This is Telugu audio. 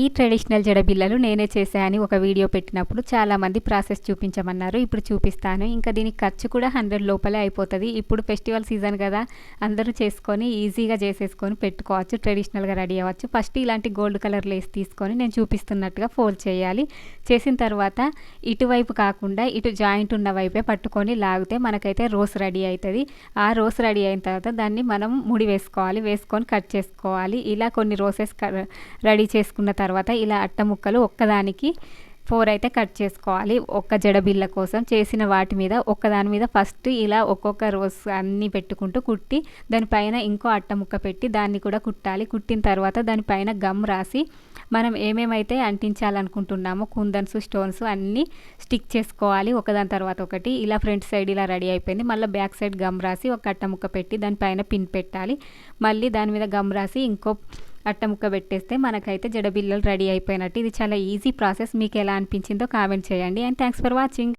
ఈ ట్రెడిషనల్ జడబిళ్ళలు నేనే చేశాను ఒక వీడియో పెట్టినప్పుడు చాలామంది ప్రాసెస్ చూపించమన్నారు. ఇప్పుడు చూపిస్తాను. ఇంకా దీనికి ఖర్చు కూడా హండ్రెడ్ లోపలే అయిపోతుంది. ఇప్పుడు ఫెస్టివల్ సీజన్ కదా అందరూ చేసుకొని ఈజీగా చేసేసుకొని పెట్టుకోవచ్చు ట్రెడిషనల్గా రెడీ అవ్వచ్చు. ఫస్ట్ ఇలాంటి గోల్డ్ కలర్ లేస్ తీసుకొని నేను చూపిస్తున్నట్టుగా ఫోల్డ్ చేయాలి. చేసిన తర్వాత ఇటువైపు కాకుండా ఇటు జాయింట్ ఉన్న వైపే పట్టుకొని లాగితే మనకైతే రోస్ రెడీ అవుతుంది ఆ రోస్ రెడీ అయిన తర్వాత దాన్ని మనం ముడి వేసుకోవాలి. వేసుకొని కట్ చేసుకోవాలి. ఇలా కొన్ని రోసెస్ రెడీ చేసుకున్న తర్వాత తర్వాత ఇలా అట్ట ముక్కలు ఒక్కదానికి ఫోర్ అయితే కట్ చేసుకోవాలి. ఒక్క జడబిళ్ళ కోసం చేసిన వాటి మీద ఒక్కదాని మీద ఫస్ట్ ఇలా ఒక్కొక్క రోజ్ అన్నీ పెట్టుకుంటూ కుట్టి దానిపైన ఇంకో అట్ట ముక్క పెట్టి దాన్ని కూడా కుట్టాలి. కుట్టిన తర్వాత దానిపైన గమ్ రాసి మనం ఏమేమైతే అంటించాలనుకుంటున్నామో కుందన్స్ స్టోన్స్ అన్నీ స్టిక్ చేసుకోవాలి. ఒకదాని తర్వాత ఒకటి ఇలా ఫ్రంట్ సైడ్ ఇలా రెడీ అయిపోయింది. మళ్ళీ బ్యాక్ సైడ్ గమ్ రాసి ఒక అట్ట ముక్క పెట్టి దానిపైన పిన్ పెట్టాలి. మళ్ళీ దాని మీద గమ్ రాసి ఇంకో అట్టముక్క పెట్టేస్తే మనకైతే జడబిల్లలు రెడీ అయిపోయినట్టు. ఇది చాలా ఈజీ ప్రాసెస్. మీకు ఎలా అనిపించిందో కామెంట్ చేయండి. And thanks for watching.